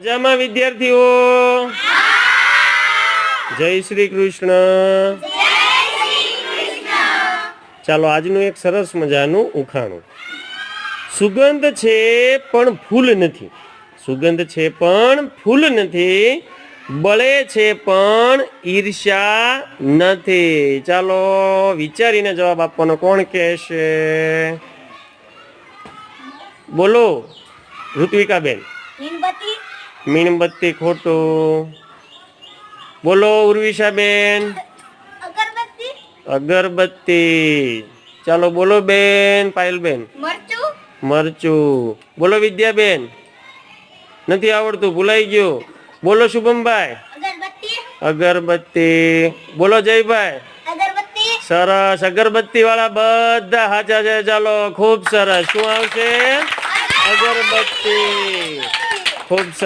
મજામાં, વિદ્યાર્થીઓ? જય શ્રી કૃષ્ણ. ચાલો, આજનું એક સરસ મજાનું ઉખાણું. સુગંધ છે, પણ ફૂલ નથી. સુગંધ છે, પણ ફૂલ નથી. બળે છે, પણ ઈર્ષ્યા નથી. ચાલો, વિચારીને જવાબ આપવાનો કોણ કહેશે? બોલો, ઋત્વિકાબેન. મીણબત્તી મીણબત્તી ખોટું. બોલો ઉર્વિશાબેન. અગરબત્તી? અગરબત્તી. ચાલો બોલો બેન પાયલબેન. મરચું? બોલો વિદ્યાબેન. નથી આવડતું ભૂલાઈ ગયું. બોલો શુભમભાઈ. અગરબત્તી? અગરબત્તી. બોલો જયભાઈ. સરસ અગરબત્તી વાળા બધા હાચા છે. ચાલો ખૂબ સરસ. શું આવશે? અગરબત્તી. ખૂબ સરસ